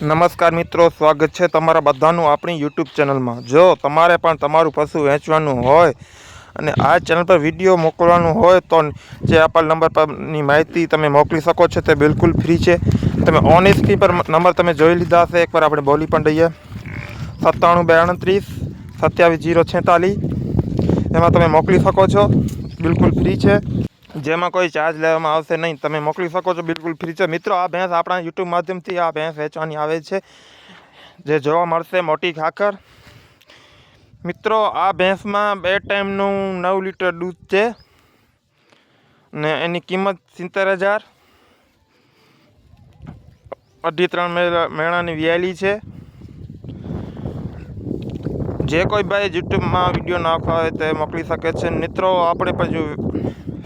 નમસ્કાર મિત્રો, સ્વાગત છે તમારા બધાનું આપણી યુટ્યુબ ચેનલમાં. જો તમારે પણ તમારું પશુ વેચવાનું હોય અને આ ચેનલ પર વીડિયો મોકલવાનું હોય તો જે આપેલ નંબર પરની માહિતી તમે મોકલી શકો છો તે બિલકુલ ફ્રી છે. તમે ઓન સ્ક્રીન પર નંબર તમે જોઈ લીધા હશે. એકવાર આપણે બોલી પણ દઈએ સત્તાણું બે અડત્રીસ સત્યાવીસ, જીરો છેતાલીસ. એમાં તમે મોકલી શકો છો. બિલકુલ ફ્રી છે. જેમાં કોઈ ચાર્જ લેવામાં આવશે નહીં. તમે મોકલી શકો છો બિલકુલ ફ્રી છે. મિત્રો, આ ભેંસ આપણા યુટ્યુબ માધ્યમથી આ ભેંસ વેચવાની આવે છે. જે જોવા મળશે મોટી ખાખર. મિત્રો, આ ભેંસમાં બે ટાઈમનું નવ લીટર દૂધ છે ને એની કિંમત સિત્તેર હજાર. અઢી, ત્રણ મેળા- મેળાની વ્યાલી છે. જે કોઈ ભાઈ યુટ્યુબમાં વીડિયો નાખવા હોય તે મોકલી શકે છે. મિત્રો, આપણે પણ જો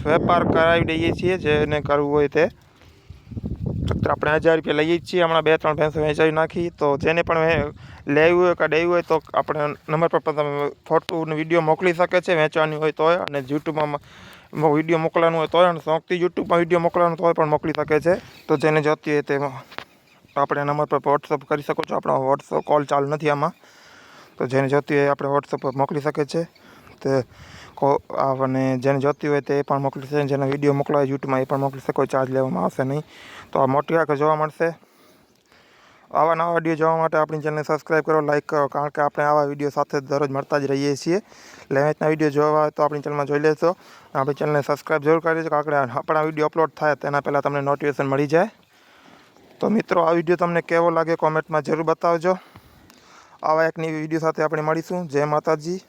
વેપાર કરાવી દઈએ છીએ, જેને કરવું હોય તે. આપણે હજાર રૂપિયા લઈએ છીએ. હમણાં બે ત્રણ ભેંસો વેચાવી નાખી. તો જેને પણ લેવું હોય કે દેવું હોય તો આપણે નંબર પર પણ તમે ફોટો વીડિયો મોકલી શકે છે. વેચવાની હોય તોય અને યુટ્યુબમાં વીડિયો મોકલવાનું હોય તોય અને શોખથી યુટ્યુબમાં વીડિયો મોકલવાનું તો પણ મોકલી શકે છે. તો જેને જોતી હોય તેમાં આપણે નંબર પર વોટ્સઅપ કરી શકો છો. આપણો વોટ્સઅપ કોલ ચાલુ નથી આમાં. તો જેને જોતી હોય આપણે વોટ્સઅપ પર મોકલી શકે છે તે કો અને જેને જોતી હોય તે પણ મોકલી શકે જેને વીડિયો મોકલાય યુટ્યુબમાં એ પણ મોકલી શકો ચાર્જ લેવામાં આવશે નહીં. તો આ મોટી આંખ જોવા મળશે. આવા નવા વીડિયો જોવા માટે આપણી ચેનલને સબસ્ક્રાઈબ કરો લાઈક કરો, કારણ કે આપણે આવા વીડિયો સાથે દરરોજ મળતા જ રહીએ છીએ. લેવેચના વીડિયો જોવા હોય તો આપણી ચેનલમાં જોઈ લેશો. આપણી ચેનલને સબસ્ક્રાઈબ જરૂર કરી દેજો, કારણ કે આપણા વીડિયો અપલોડ થાય તેના પહેલાં તમને નોટિફિકેશન મળી જાય. તો મિત્રો, આ વીડિયો તમને કેવો લાગે કોમેન્ટમાં જરૂર બતાવજો. આવા એક નવી વીડિયો સાથે આપણે મળીશું. જય માતાજી.